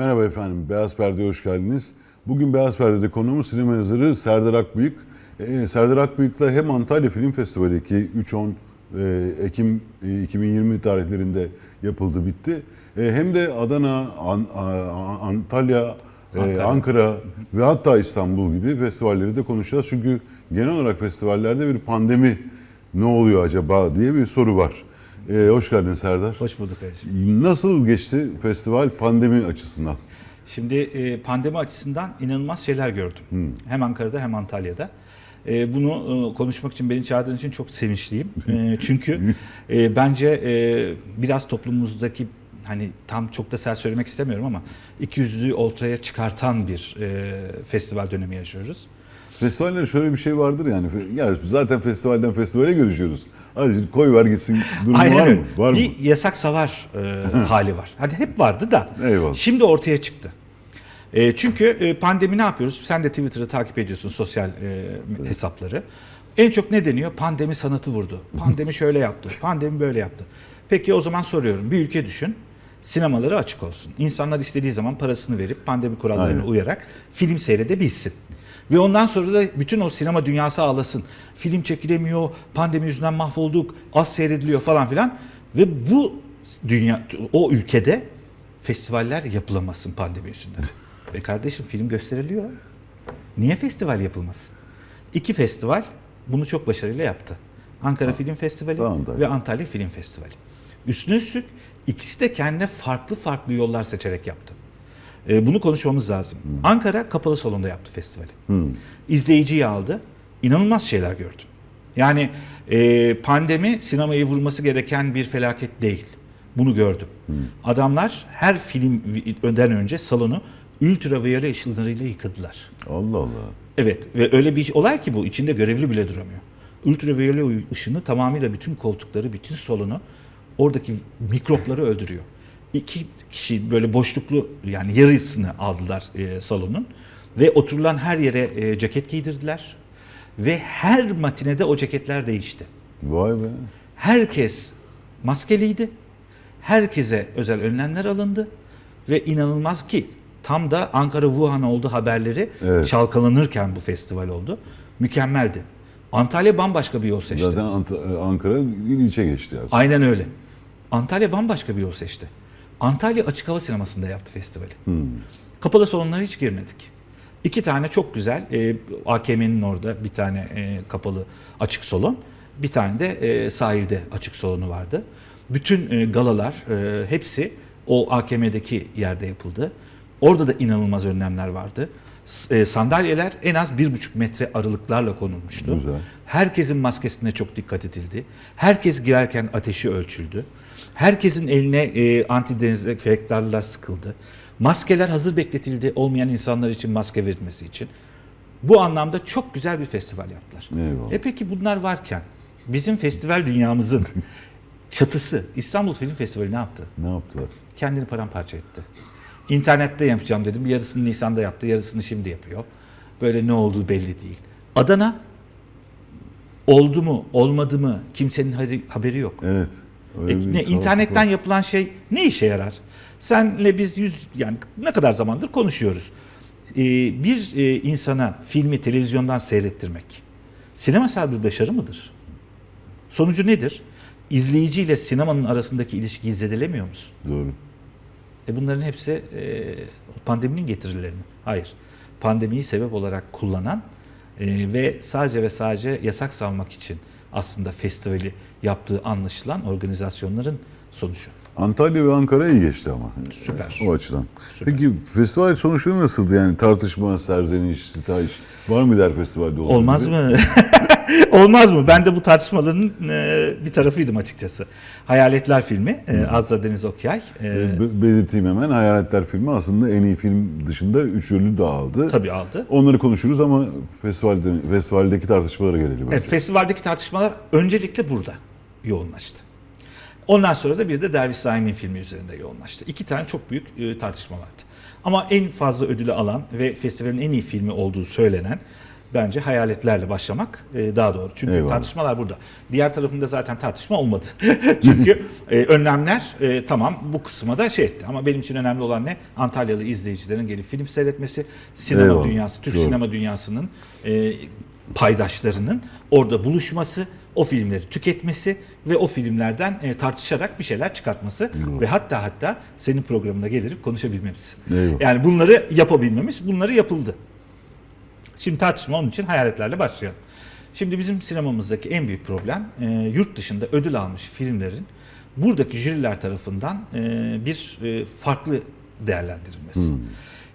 Merhaba efendim, Beyaz Perde'ye hoş geldiniz. Bugün Beyaz Perde'de konuğumuz sinema yazarı Serdar Akbıyık. Ee, Serdar Akbıyık'la hem Antalya Film Festivali'deki 3-10 e, Ekim e, 2020 tarihlerinde yapıldı, bitti. E, hem de Adana, An- A- Antalya, e, Ankara. Ankara ve hatta İstanbul gibi festivalleri de konuşacağız. Çünkü genel olarak festivallerde bir pandemi ne oluyor acaba diye bir soru var. E, hoş geldin Serdar. Hoş bulduk kardeşim. Nasıl geçti festival pandemi açısından? Şimdi e, pandemi açısından inanılmaz şeyler gördüm. Hem Ankara'da hem Antalya'da. E, bunu e, konuşmak için beni çağırdığın için çok sevinçliyim. E, çünkü e, bence e, biraz toplumumuzdaki hani tam çok da sert söylemek istemiyorum ama ikiyüzlülüğü ortaya çıkartan bir e, festival dönemi yaşıyoruz. Festivallerde şöyle bir şey vardır yani. yani zaten festivalden festivale görüşüyoruz. Hadi koy ver gitsin durumu Aynen var öyle. mı? Var mı? bir yasak savar e, hali var. Hadi hep vardı da. Eyvallah. Şimdi ortaya çıktı. E, çünkü e, pandemi ne yapıyoruz? Sen de Twitter'ı takip ediyorsun sosyal e, hesapları. En çok ne deniyor? Pandemi sanatı vurdu. Pandemi şöyle yaptı. Pandemi böyle yaptı. Peki o zaman soruyorum. Bir ülke düşün. Sinemaları açık olsun. İnsanlar istediği zaman parasını verip pandemi kurallarına Aynen. uyarak film seyredebilsin. Ve ondan sonra da bütün o sinema dünyası ağlasın. Film çekilemiyor, pandemi yüzünden mahvolduk, az seyrediliyor falan filan. Ve bu dünya, o ülkede festivaller yapılamasın pandemi yüzünden. Ve kardeşim film gösteriliyor. Niye festival yapılmasın? İki festival bunu çok başarıyla yaptı. Ankara Film Festivali tamam. ve Antalya Film Festivali. Üstüne üstlük ikisi de kendine farklı farklı yollar seçerek yaptı. Ee, bunu konuşmamız lazım. Ankara kapalı salonda yaptı festivali. İzleyiciyi aldı. İnanılmaz şeyler gördüm. Yani e, pandemi sinemayı vurması gereken bir felaket değil. Bunu gördüm. Adamlar her film önden önce salonu ultraviyole ışınlarıyla yıkadılar. Allah Allah. Evet ve öyle bir olay ki bu içinde görevli bile duramıyor. Ultraviyole ışını tamamıyla bütün koltukları, bütün salonu oradaki mikropları öldürüyor. İki kişi böyle boşluklu yani yarısını aldılar e, salonun ve oturulan her yere e, ceket giydirdiler ve her matinede o ceketler değişti. Vay be. Herkes maskeliydi. Herkese özel önlemler alındı ve inanılmaz ki tam da Ankara Wuhan oldu haberleri Evet. çalkalanırken bu festival oldu. Mükemmeldi. Antalya bambaşka bir yol seçti. Zaten Ant- Ankara bir ilçe geçti artık. Aynen öyle. Antalya bambaşka bir yol seçti. Antalya açık hava sinemasında yaptı festivali. Kapalı salonlara hiç girmedik. İki tane çok güzel, e, AKM'nin orada bir tane e, kapalı açık salon, bir tane de e, sahilde açık salonu vardı. Bütün e, galalar e, hepsi o AKM'deki yerde yapıldı. Orada da inanılmaz önlemler vardı. E, sandalyeler en az bir buçuk metre aralıklarla konulmuştu. Güzel. Herkesin maskesine çok dikkat edildi. Herkes girerken ateşi ölçüldü. Herkesin eline e, anti dezenfektanlar sıkıldı. Maskeler hazır bekletildi olmayan insanlar için maske verilmesi için. Bu anlamda çok güzel bir festival yaptılar. Eyvallah. E peki bunlar varken bizim festival dünyamızın çatısı İstanbul Film Festivali ne yaptı? Ne yaptılar? Kendini paramparça etti. İnternette yapacağım dedim. Yarısını Nisan'da yaptı, yarısını şimdi yapıyor. Böyle ne olduğu belli değil. Adana oldu mu, olmadı mı kimsenin haberi- haberi yok. Evet. Öyle E, ne, internetten var. yapılan şey ne işe yarar? Senle biz yüz yani ne kadar zamandır konuşuyoruz. Ee, bir e, insana filmi televizyondan seyrettirmek sinemasal bir başarı mıdır? Sonucu nedir? İzleyiciyle sinemanın arasındaki ilişkiyi zedelemiyor musun? Doğru. E bunların hepsi e, pandeminin getirileri mi? Hayır. Pandemiyi sebep olarak kullanan e, ve sadece ve sadece yasak salmak için aslında festivali yaptığı anlaşılan organizasyonların sonucu. Antalya ve Ankara iyi geçti ama. Süper. O açıdan. Süper. Peki festival sonuçları nasıldı yani? Tartışma, serzeniş, sitayiş var mı der festivalde Olmaz gibi? mı? Olmaz mı? Ben de bu tartışmaların e, bir tarafıydım açıkçası. Hayaletler filmi, e, Azza Deniz Okyay. E, Be- Belirteyim hemen. Hayaletler filmi aslında en iyi film dışında 3 ödül daha aldı. tabii aldı. Onları konuşuruz ama festivalde, festivaldeki tartışmalara gelelim. E, festivaldeki tartışmalar öncelikle burada yoğunlaştı. Ondan sonra da bir de Derviş Zaim'in filmi üzerinde yoğunlaştı. İki tane çok büyük e, tartışma vardı. Ama en fazla ödülü alan ve festivalin en iyi filmi olduğu söylenen bence hayaletlerle başlamak e, daha doğru. Çünkü Eyvallah. tartışmalar burada. Diğer tarafında zaten tartışma olmadı. Çünkü e, önlemler e, tamam bu kısma da şey etti. Ama benim için önemli olan ne? Antalyalı izleyicilerin gelip film seyretmesi, sinema Eyvallah. dünyası, Türk Doğru. sinema dünyasının e, paydaşlarının orada buluşması, o filmleri tüketmesi ve o filmlerden e, tartışarak bir şeyler çıkartması ve hatta hatta senin programına gelip konuşabilmemiz. Eyvallah. Yani bunları yapabilmemiz, bunları yapıldı. Şimdi tartışma onun için hayaletlerle başlayalım. Şimdi bizim sinemamızdaki en büyük problem e, yurt dışında ödül almış filmlerin buradaki jüriler tarafından e, bir e, farklı değerlendirilmesi.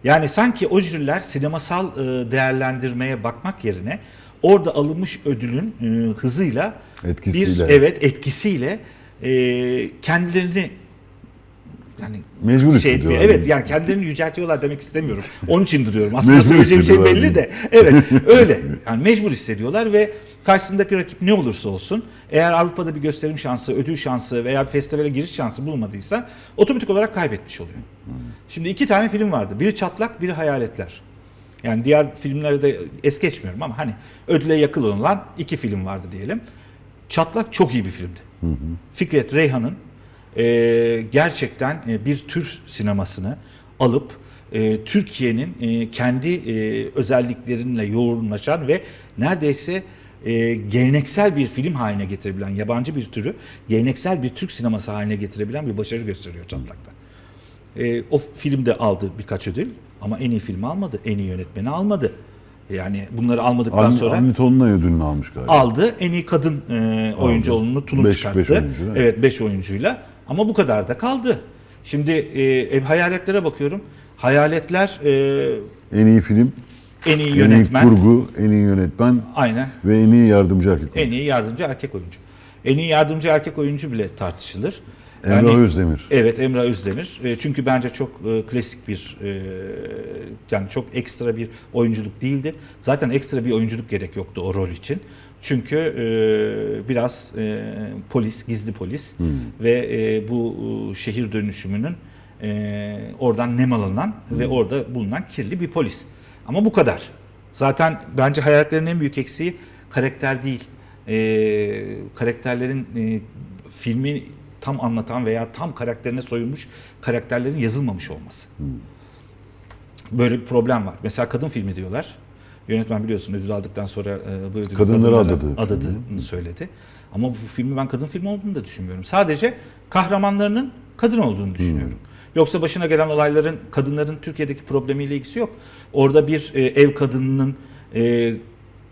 Yani sanki o jüriler sinemasal e, değerlendirmeye bakmak yerine orada alınmış ödülün e, hızıyla Etkisiyle. bir evet etkisiyle e, kendilerini yani Mecbur şey hissediyorlar. Evet yani kendilerini yüceltiyorlar demek istemiyorum. Onun için duruyorum. Aslında Mecbur söyleyeceğim şey belli de. Evet öyle. Yani mecbur hissediyorlar ve karşısındaki rakip ne olursa olsun eğer Avrupa'da bir gösterim şansı, ödül şansı veya bir festivale giriş şansı bulmadıysa otomatik olarak kaybetmiş oluyor. Şimdi iki tane film vardı. Biri Çatlak, biri Hayaletler. Yani diğer filmleri de es geçmiyorum ama hani ödüle yakın olan iki film vardı diyelim. Çatlak çok iyi bir filmdi. Fikret Reyhan'ın e, gerçekten e, bir tür sinemasını alıp e, Türkiye'nin e, kendi e, özelliklerinle yoğunlaşan ve neredeyse e, geleneksel bir film haline getirebilen, yabancı bir türü geleneksel bir Türk sineması haline getirebilen bir başarı gösteriyor Çatlak'ta. E, o film de aldı birkaç ödül ama en iyi filmi almadı, en iyi yönetmeni almadı. Yani bunları almadıktan Avni, sonra Avni Tonlay ödülünü almış galiba. aldı. En iyi kadın e, oyuncu olduğunu tulum Beş- çıkarttı. beş oyuncu, evet 5 oyuncuyla. Ama bu kadar da kaldı. Şimdi e, e, hayaletlere bakıyorum. Hayaletler e, En iyi film, en iyi en iyi yönetmen. kurgu, en iyi yönetmen Aynen. ve en iyi yardımcı erkek En oyuncu. iyi yardımcı erkek oyuncu. En iyi yardımcı erkek oyuncu bile tartışılır. Emrah Özdemir. Evet Emrah Özdemir. E, çünkü bence çok e, klasik bir e, yani çok ekstra bir oyunculuk değildi. Zaten ekstra bir oyunculuk gerek yoktu o rol için. Çünkü e, biraz e, polis, gizli polis ve e, bu e, şehir dönüşümünün e, oradan nemalanılan ve orada bulunan kirli bir polis. Ama bu kadar. Zaten bence hayatlarının en büyük eksiği karakter değil. E, karakterlerin e, filmi tam anlatan veya tam karakterine soyulmuş karakterlerin yazılmamış olması. Böyle bir problem var. Mesela kadın filmi diyorlar. Yönetmen biliyorsun ödül aldıktan sonra e, bu ödülü Kadınlara kadınlara adadı. adadığını söyledi. Ama bu filmi ben kadın filmi olduğunu da düşünmüyorum. Sadece kahramanlarının kadın olduğunu düşünüyorum. Yoksa başına gelen olayların kadınların Türkiye'deki problemiyle ilgisi yok. Orada bir e, ev kadınının e,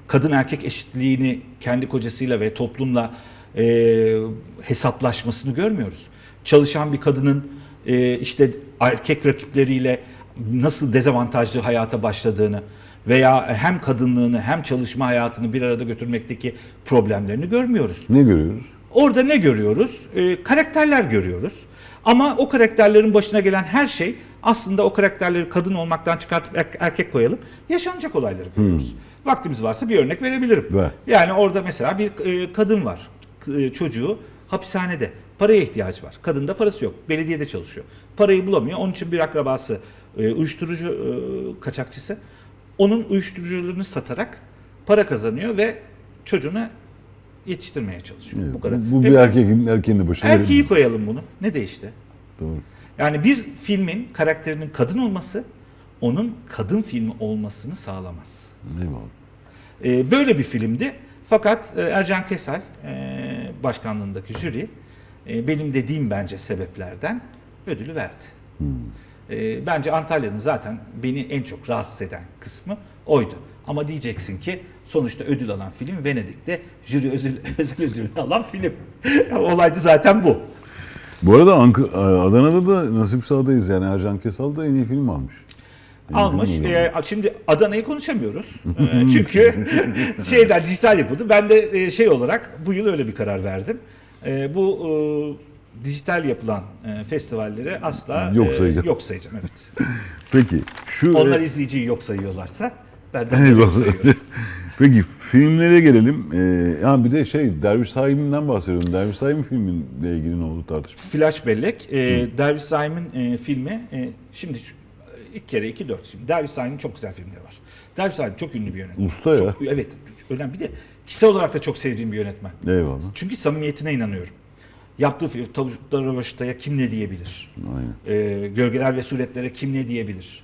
kadın erkek eşitliğini kendi kocasıyla ve toplumla e, hesaplaşmasını görmüyoruz. Çalışan bir kadının e, işte erkek rakipleriyle nasıl dezavantajlı hayata başladığını veya hem kadınlığını hem çalışma hayatını bir arada götürmekteki problemlerini görmüyoruz. Ne görüyoruz? Orada ne görüyoruz? Ee, karakterler görüyoruz. Ama o karakterlerin başına gelen her şey aslında o karakterleri kadın olmaktan çıkartıp er- erkek koyalım yaşanacak olayları görüyoruz. Vaktimiz varsa bir örnek verebilirim. Ver. Yani orada mesela bir e, kadın var. E, çocuğu hapishanede. Paraya ihtiyacı var. Kadında parası yok. Belediyede çalışıyor. Parayı bulamıyor. Onun için bir akrabası e, uyuşturucu e, kaçakçısı. Onun uyuşturucularını satarak para kazanıyor ve çocuğunu yetiştirmeye çalışıyor. Bu kadar. Bu, bu bir erkeğin erkeğin de başına Erkeği verilmiş. koyalım bunu. Ne değişti? Doğru. Yani bir filmin karakterinin kadın olması onun kadın filmi olmasını sağlamaz. Eyvallah. Ee, böyle bir filmdi. Fakat Ercan Kesal e, başkanlığındaki jüri e, benim dediğim bence sebeplerden ödülü verdi. E, bence Antalya'nın zaten beni en çok rahatsız eden kısmı oydu. Ama diyeceksin ki sonuçta ödül alan film Venedik'te jüri özel, özel ödülünü alan film. Olaydı zaten bu. Bu arada Ank- Adana'da da nasip sağdayız yani Ercan Kesal da en iyi film almış. Almış. Ee, şimdi Adana'yı konuşamıyoruz. Ee, çünkü şeyden dijital yapıldı. Ben de e, şey olarak bu yıl öyle bir karar verdim. Ee, bu e, dijital yapılan e, festivalleri asla Yok e, sayacağım. yok sayacağım. Evet. Peki şu Onlar e, izleyiciyi yok sayıyorlarsa ben de yok sayıyorum. Peki filmlere gelelim. Ee, ya bir de şey Derviş Sahibi'nden bahsediyorum. Derviş Sahibi filminle ilgili ne oldu tartışma? Flash Bellek, e, Derviş Saim'in e, filmi, e, şimdi ilk kere iki dört şimdi. Derviş Saim'in çok güzel filmleri var. Derviş Saim çok ünlü bir yönetmen. Usta ya. Çok, evet önemli. Bir de kişisel olarak da çok sevdiğim bir yönetmen. Eyvallah. Çünkü samimiyetine inanıyorum. Yaptığı film, Tavuklar Rövaşta'ya kim ne diyebilir? Aynen. Ee, Gölgeler ve Suretlere kim ne diyebilir?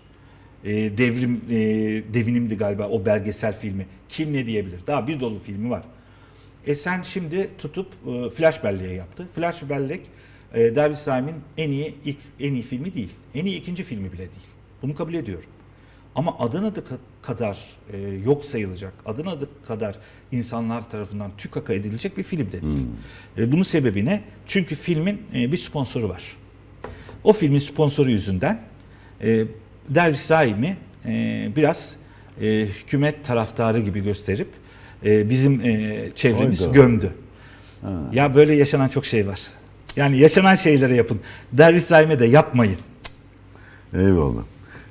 Ee, devrim, e, Devinimdi galiba o belgesel filmi. Kim ne diyebilir? Daha bir dolu filmi var. E sen şimdi tutup e, Flash Bellek'i yaptı. Flash Bellek e, Derviş Saim'in en iyi ilk en iyi filmi değil. En iyi ikinci filmi bile değil. Bunu kabul ediyorum. Ama ka- kadar e, yok sayılacak, adın adı kadar insanlar tarafından tükaka edilecek bir film de değil. E, bunun sebebi ne? Çünkü filmin e, bir sponsoru var. O filmin sponsoru yüzünden e, Derviş Saim'i e, biraz e, hükümet taraftarı gibi gösterip e, bizim e, çevremiz Hayda. gömdü. Ya böyle yaşanan çok şey var. Yani yaşanan şeyleri yapın. Derviş Saim'e de yapmayın. Eyvallah.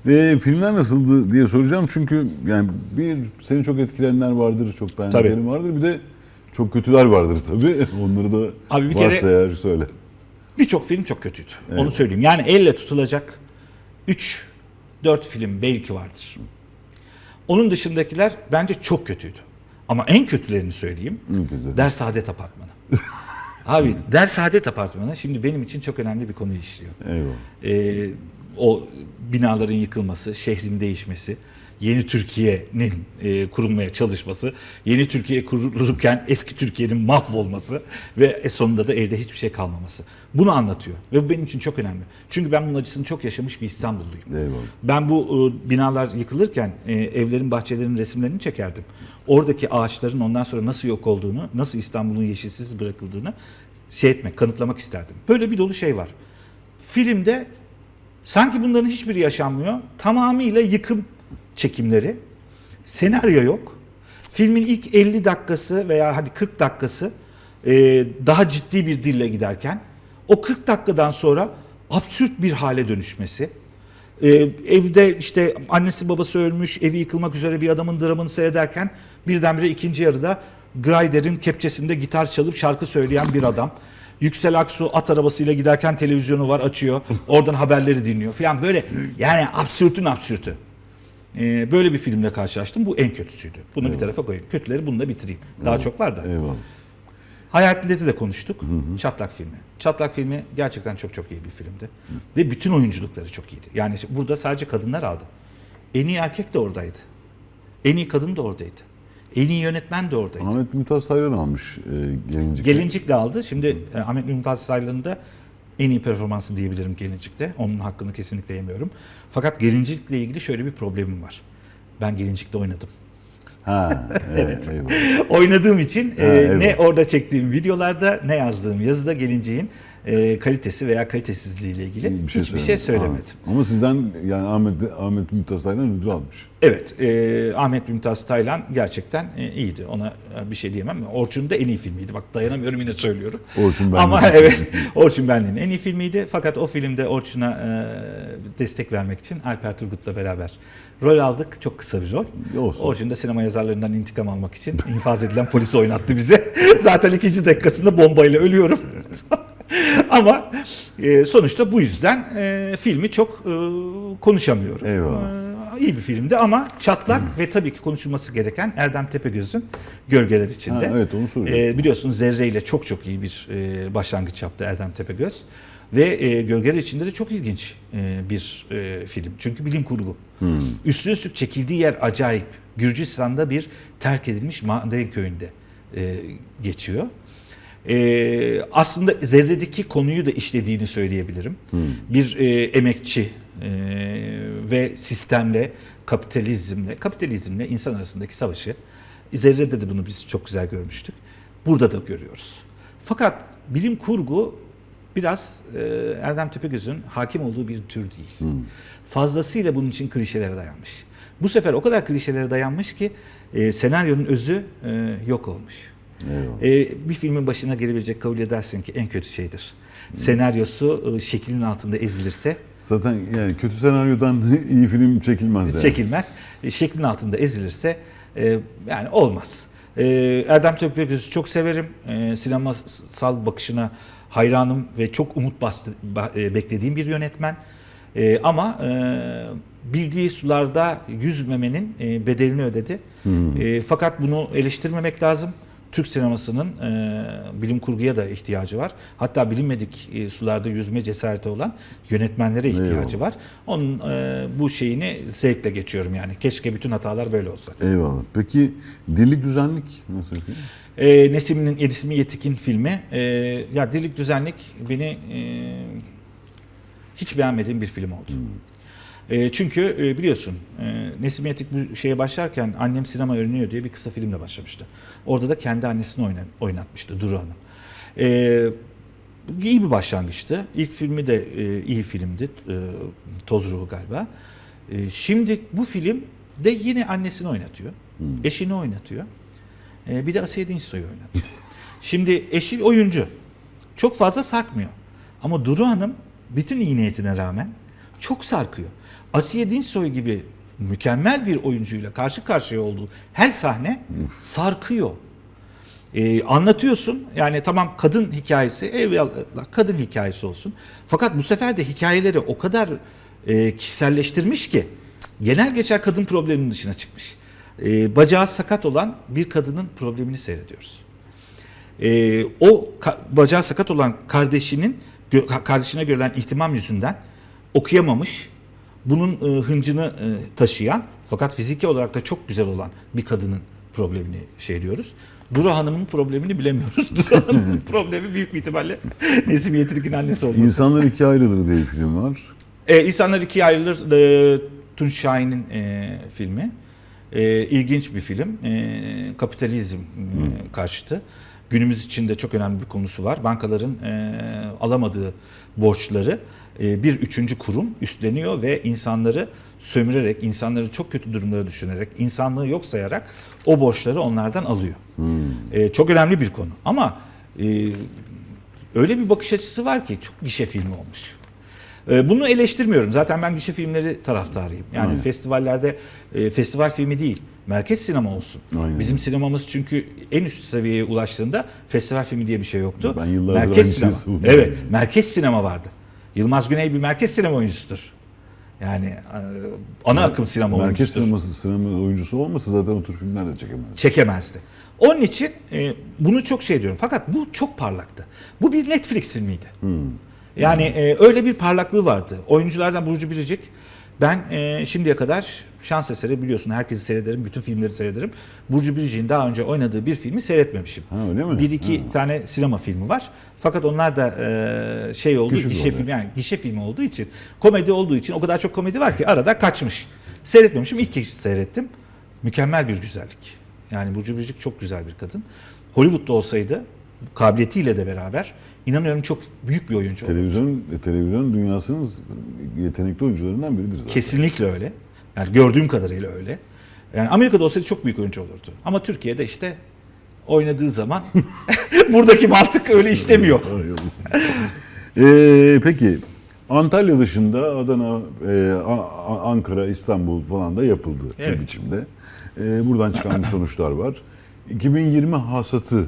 Ve filmler nasıldı diye soracağım çünkü yani bir seni çok etkileyenler vardır, çok beğendiklerin vardır. Bir de çok kötüler vardır tabii. Onları da Abi bir varsa kere- eğer söyle. Birçok film çok kötüydü. Onu Evet. söyleyeyim. Yani elle tutulacak 3 4 film belki vardır. Onun dışındakiler bence çok kötüydü. Ama en kötülerini söyleyeyim. En kötüleri. Ders Saadet Apartmanı. Abi Ders Saadet Apartmanı şimdi benim için çok önemli bir konuyu işliyor. Eyvallah. Ee, o binaların yıkılması, şehrin değişmesi, yeni Türkiye'nin e, kurulmaya çalışması, yeni Türkiye kurulurken eski Türkiye'nin mahvolması ve e, sonunda da elde hiçbir şey kalmaması. Bunu anlatıyor ve bu benim için çok önemli. Çünkü ben bunun acısını çok yaşamış bir İstanbulluyum. Eyvallah. Ben bu e, binalar yıkılırken e, evlerin, bahçelerin resimlerini çekerdim. Oradaki ağaçların ondan sonra nasıl yok olduğunu, nasıl İstanbul'un yeşilsiz bırakıldığını şey etmek, kanıtlamak isterdim. Böyle bir dolu şey var. Filmde sanki bunların hiçbiri yaşanmıyor. Tamamıyla yıkım çekimleri. Senaryo yok. Filmin ilk 50 dakikası veya hadi 40 dakikası e, daha ciddi bir dille giderken o 40 dakikadan sonra absürt bir hale dönüşmesi. Ee, evde işte annesi babası ölmüş, evi yıkılmak üzere bir adamın dramını seyrederken birdenbire ikinci yarıda Grider'in kepçesinde gitar çalıp şarkı söyleyen bir adam. Yüksel Aksu at arabasıyla giderken televizyonu var açıyor. Oradan haberleri dinliyor falan böyle yani absürtün absürtü. Ee, böyle bir filmle karşılaştım. Bu en kötüsüydü. Bunu bir tarafa koyayım. Kötüleri bununla bitireyim. Daha çok var da. Eyvallah. Hayaletleri de konuştuk. Çatlak filmi. Çatlak filmi gerçekten çok çok iyi bir filmdi. Ve bütün oyunculukları çok iyiydi. Yani burada sadece kadınlar aldı. En iyi erkek de oradaydı. En iyi kadın da oradaydı. En iyi yönetmen de oradaydı. Ahmet Mümtaz Sayran almış e, gelincik. Gelincik'le aldı. Şimdi e, Ahmet Mümtaz Saylan'ın da en iyi performansı diyebilirim Gelincik'te. Onun hakkını kesinlikle yemiyorum. Fakat Gelincik'le ilgili şöyle bir problemim var. Ben Gelincik'te oynadım. Ha, evet. Eyvallah. Oynadığım için e, Ha, eyvallah. ne orada çektiğim videolarda ne yazdığım yazıda gelinciğin e, kalitesi veya kalitesizliği ile ilgili hiçbir şey söylemedim. söylemedim. Ha. Ama sizden yani Ahmet Ahmet Mümtaz Sayran ödül almış. Evet, e, Ahmet Mümtaz Taylan gerçekten e, iyiydi. Ona e, bir şey diyemem. Orçun da en iyi filmiydi. Bak dayanamıyorum yine söylüyorum. Orçun Benli'nin Ama evet, Orçun Benli'nin en iyi filmiydi. Fakat o filmde Orçun'a e, destek vermek için Alper Turgut'la beraber rol aldık. Çok kısa bir rol. Olsun. Orçun da sinema yazarlarından intikam almak için infaz edilen polisi oynattı bize. Zaten ikinci dakikasında bombayla ölüyorum. Ama e, sonuçta bu yüzden e, filmi çok e, konuşamıyorum. Eyvallah. E, iyi bir filmdi ama çatlak ve tabii ki konuşulması gereken Erdem Tepegöz'ün Gölgeler içinde. Ha, evet, onu soracağım. E, biliyorsunuz Zerre ile çok çok iyi bir e, başlangıç yaptı Erdem Tepegöz. Ve e, Gölgeler içinde de çok ilginç e, bir e, film. Çünkü bilim kurgu. Üstüne üstlük çekildiği yer acayip. Gürcistan'da bir terk edilmiş maden köyünde e, geçiyor. E, aslında Zerre'deki konuyu da işlediğini söyleyebilirim. Bir e, emekçi e, ve sistemle, kapitalizmle, kapitalizmle insan arasındaki savaşı. Zerre'de de bunu biz çok güzel görmüştük. Burada da görüyoruz. Fakat bilim kurgu biraz e, Erdem Tepegöz'ün hakim olduğu bir tür değil. Fazlasıyla bunun için klişelere dayanmış. Bu sefer o kadar klişelere dayanmış ki e, senaryonun özü e, yok olmuş. E, bir filmin başına gelebilecek kabul edersin ki en kötü şeydir. Senaryosu e, şeklin altında ezilirse Zaten yani kötü senaryodan iyi film çekilmez yani. çekilmez. E, şeklin altında ezilirse e, yani olmaz. E, Erdem Tepegöz'ü çok severim. E, sinemasal bakışına hayranım ve çok umut bastı, ba- beklediğim bir yönetmen. E, ama e, bildiği sularda yüzmemenin e, bedelini ödedi. E, fakat bunu eleştirmemek lazım. Türk sinemasının e, bilim kurguya da ihtiyacı var. Hatta bilinmedik e, sularda yüzme cesareti olan yönetmenlere ihtiyacı Eyvallah. var. Onun e, bu şeyini zevkle geçiyorum yani. Keşke bütün hatalar böyle olsa. Eyvallah. Peki dirlik düzenlik nasıl bir film? E, Nesim'in Erismi Yetik'in filmi. E, ya Dirlik Düzenlik beni e, hiç beğenmediğim bir film oldu. E, çünkü e, biliyorsun e, Nesim Yetik bu şeye başlarken Annem Sinema Öğreniyor diye bir kısa filmle başlamıştı. Orada da kendi annesini oyna, oynatmıştı Duru Hanım. E, iyi bir başlangıçtı. İlk filmi de e, iyi filmdi. E, Toz Ruhu galiba. E, şimdi bu film de yine annesini oynatıyor. Eşini oynatıyor. E, bir de Asiye Dinçsoy'u oynatıyor. Şimdi eşi oyuncu. Çok fazla sarkmıyor. Ama Duru Hanım bütün iyi niyetine rağmen çok sarkıyor. Asiye Dinçsoy gibi mükemmel bir oyuncuyla karşı karşıya olduğu her sahne sarkıyor. Ee, anlatıyorsun yani tamam kadın hikayesi eyvallah kadın hikayesi olsun. Fakat bu sefer de hikayeleri o kadar e, kişiselleştirmiş ki genel geçer kadın probleminin dışına çıkmış. Ee, bacağı sakat olan bir kadının problemini seyrediyoruz. Ee, o bacağı sakat olan kardeşinin kardeşine görülen ihtimam yüzünden okuyamamış. Bunun e, hıncını e, taşıyan fakat fiziki olarak da çok güzel olan bir kadının problemini şey diyoruz. Duru Hanım'ın problemini bilemiyoruz. Duru Hanım'ın problemi büyük bir ihtimalle Nesim Yetirik'in annesi olması. İnsanlar ikiye ayrılır diye bir film var. E, İnsanlar ikiye ayrılır. E, Tunç Şahin'in e, filmi. E, ilginç bir film. E, kapitalizm e, karşıtı. Günümüz içinde çok önemli bir konusu var. Bankaların e, alamadığı borçları bir üçüncü kurum üstleniyor ve insanları sömürerek, insanları çok kötü durumlara düşünerek, insanlığı yok sayarak o borçları onlardan alıyor. E, çok önemli bir konu. Ama e, öyle bir bakış açısı var ki çok gişe filmi olmuş. Ee, Bunu eleştirmiyorum. Zaten ben gişe filmleri taraftarıyım. Yani Aynen. festivallerde e, festival filmi değil, merkez sinema olsun. Aynen. Bizim sinemamız çünkü en üst seviyeye ulaştığında festival filmi diye bir şey yoktu. Ben yıllardır merkez sinema. Evet, merkez sinema vardı. Yılmaz Güney bir merkez sinema oyuncusudur. Yani e, ana akım sinema Merkez oyuncusudur sineması sinema oyuncusu olmasa zaten o tür filmler de çekemez. çekemezdi. Onun için e, bunu çok şey diyorum. Fakat bu çok parlaktı. Bu bir Netflix filmiydi. Yani e, öyle bir parlaklığı vardı. Oyunculardan Burcu Biricik ben e, şimdiye kadar şans eseri biliyorsun herkesi seyrederim, bütün filmleri seyrederim. Burcu Biricik'in daha önce oynadığı bir filmi seyretmemişim. Ha, öyle mi? Bir iki tane sinema filmi var. Fakat onlar da e, şey oldu, Küçük gişe filmi yani gişe filmi olduğu için, komedi olduğu için o kadar çok komedi var ki arada kaçmış. Seyretmemişim. İlk kez seyrettim. Mükemmel bir güzellik. Yani Burcu Biricik çok güzel bir kadın. Hollywood'da olsaydı kabiliyetiyle de beraber inanıyorum çok büyük bir oyuncu olur. Televizyon televizyon dünyasının yetenekli oyuncularından biridir zaten. Kesinlikle öyle. Yani gördüğüm kadarıyla öyle. Yani Amerika'da olsaydı çok büyük oyuncu olurdu. Ama Türkiye'de işte oynadığı zaman buradaki mantık öyle işlemiyor. Ee, peki Antalya dışında Adana, e, Ankara, İstanbul falan da yapıldı Evet. bir biçimde. Ee, buradan çıkan bir sonuçlar var. 2020 hasatı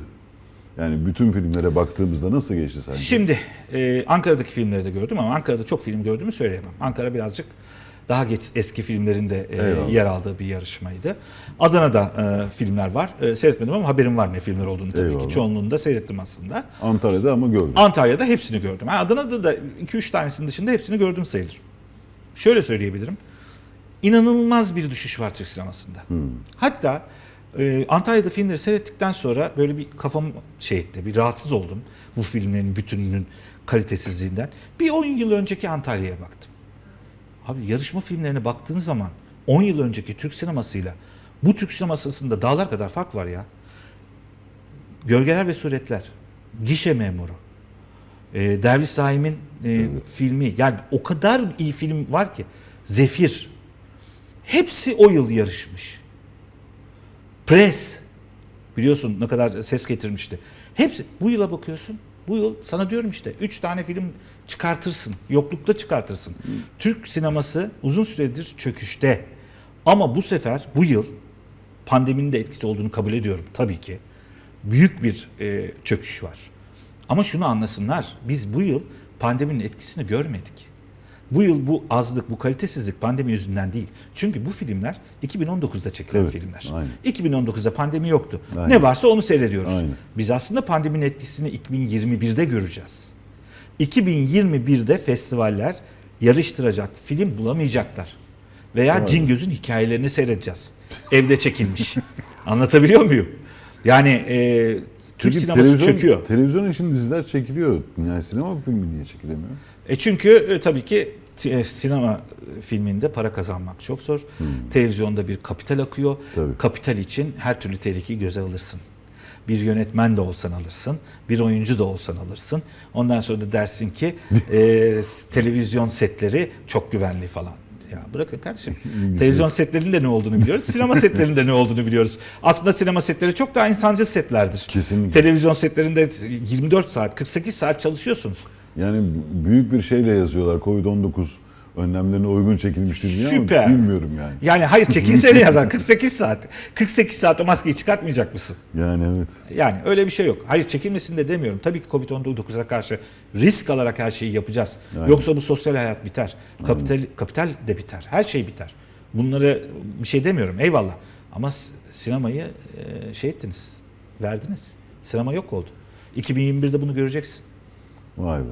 yani bütün filmlere baktığımızda nasıl geçti sence? Şimdi e, Ankara'daki filmleri de gördüm ama Ankara'da çok film gördüğümü söyleyemem. Ankara birazcık daha geç eski filmlerinde e, yer aldığı bir yarışmaydı. Adana'da e, filmler var. E, seyretmedim ama haberim var ne filmler olduğunu tabii Eyvallah. ki. Çoğunluğunu da seyrettim aslında. Antalya'da ama gördüm. Antalya'da hepsini gördüm. Ha, Adana'da da 2-3 tanesinin dışında hepsini gördüm sayılır. Şöyle söyleyebilirim. İnanılmaz bir düşüş var Türk sinemasında. Hatta e, Antalya'da filmleri seyrettikten sonra böyle bir kafam şey etti, bir rahatsız oldum bu filmlerin bütününün kalitesizliğinden. Bir 10 yıl önceki Antalya'ya baktım. Abi yarışma filmlerine baktığın zaman 10 yıl önceki Türk sinemasıyla bu Türk sinemasında dağlar kadar fark var ya. Gölgeler ve Suretler, Gişe Memuru, e, Derviş Zaim'in e, filmi. Yani o kadar iyi film var ki. Zefir. Hepsi o yıl yarışmış. Pres. Biliyorsun ne kadar ses getirmişti. Hepsi. Bu yıla bakıyorsun. Bu yıl sana diyorum işte 3 tane film çıkartırsın. Yoklukta çıkartırsın. Türk sineması uzun süredir çöküşte. Ama bu sefer bu yıl pandeminin de etkisi olduğunu kabul ediyorum tabii ki. Büyük bir e, çöküş var. Ama şunu anlasınlar. Biz bu yıl pandeminin etkisini görmedik. Bu yıl bu azlık, bu kalitesizlik pandemi yüzünden değil. Çünkü bu filmler 2019'da çekilen Evet, filmler. aynen. 2019'da pandemi yoktu. Aynen. Ne varsa onu seyrediyoruz. Aynen. Biz aslında pandeminin etkisini 2021'de göreceğiz. 2021'de festivaller yarıştıracak film bulamayacaklar. Veya Cingöz'ün hikayelerini seyredeceğiz. Evde çekilmiş. Anlatabiliyor muyum? Yani e, Türk Peki sineması televizyon, çöküyor. Televizyon için diziler çekiliyor. Yani sinema filmi niye çekilemiyor? E çünkü e, tabii ki e, sinema filminde para kazanmak çok zor. Televizyonda bir kapital akıyor. Tabii. Kapital için her türlü tehlikeyi göze alırsın. Bir yönetmen de olsan alırsın, bir oyuncu da olsan alırsın. Ondan sonra da dersin ki e, televizyon setleri çok güvenli falan. Ya bırakın kardeşim. Televizyon setlerinin de ne olduğunu biliyoruz. Sinema setlerinin de ne olduğunu biliyoruz. Aslında sinema setleri çok daha insancıl setlerdir. Kesinlikle. Televizyon setlerinde 24 saat, 48 saat çalışıyorsunuz. Yani büyük bir şeyle yazıyorlar. Covid-19 önlemlerine uygun çekilmiştir diye Süper. ama bilmiyorum yani. Yani hayır çekilse de yazar 48 saat. 48 saat o maskeyi çıkartmayacak mısın? Yani evet. Yani öyle bir şey yok. Hayır çekilmesin de demiyorum. Tabii ki Covid-19'a karşı risk alarak her şeyi yapacağız. Aynen. Yoksa bu sosyal hayat biter. Kapital, kapital de biter. Her şey biter. Bunları bir şey demiyorum. Eyvallah. Ama sinemayı e, şey ettiniz. Verdiniz. Sinema yok oldu. 2021'de bunu göreceksin. Vay be.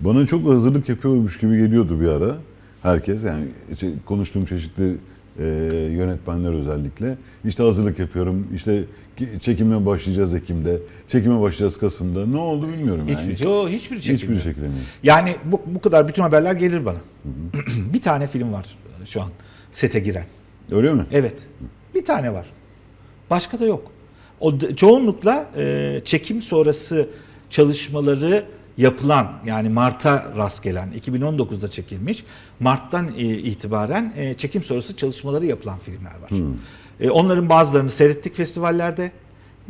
Bana çok hazırlık yapıyormuş gibi geliyordu bir ara. Herkes yani işte konuştuğum çeşitli e, yönetmenler özellikle. İşte hazırlık yapıyorum. İşte ki- çekime başlayacağız Ekim'de. Çekime başlayacağız Kasım'da. Ne oldu bilmiyorum yani. Hiçbir, yo, hiçbir çekilmiyor. Hiçbiri çekilemiyor. Yani bu, bu kadar bütün haberler gelir bana. bir tane film var şu an sete giren. Öyle mi? Evet. Bir tane var. Başka da yok. O çoğunlukla e, çekim sonrası çalışmaları yapılan yani Mart'a rast gelen 2019'da çekilmiş Mart'tan e, itibaren e, çekim sonrası çalışmaları yapılan filmler var. E, onların bazılarını seyrettik festivallerde.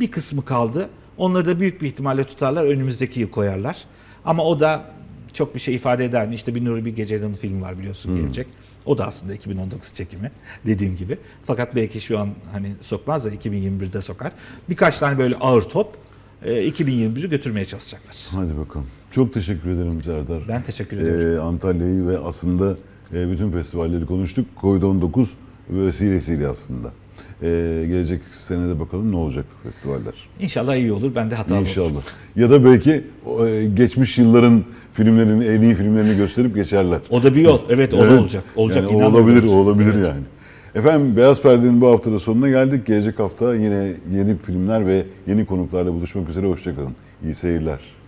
Bir kısmı kaldı. Onları da büyük bir ihtimalle tutarlar önümüzdeki yıl koyarlar. Ama o da çok bir şey ifade eder mi? İşte bir Nuri bir Gece Yarın filmi var biliyorsun gelecek. O da aslında 2019 çekimi dediğim gibi. Fakat belki şu an hani sokmaz da 2021'de sokar. Birkaç tane böyle ağır top 2021'i götürmeye çalışacaklar. Hadi bakalım. Çok teşekkür ederim Serdar. Ben teşekkür ederim. Ee, Antalya'yı ve aslında e, bütün festivalleri konuştuk. Covid-19 vesilesiyle aslında. Ee, gelecek senede bakalım ne olacak festivaller. İnşallah iyi olur. Ben de olurum. İnşallah. Ya da belki e, geçmiş yılların filmlerini, en iyi filmlerini gösterip geçerler. O da bir yol. Evet, o da Evet. olacak. Olacak. Yani o olabilir, o olabilir yani. Efendim Beyaz Perde'nin bu haftada sonuna geldik. Gelecek hafta yine yeni filmler ve yeni konuklarla buluşmak üzere. Hoşçakalın. İyi seyirler.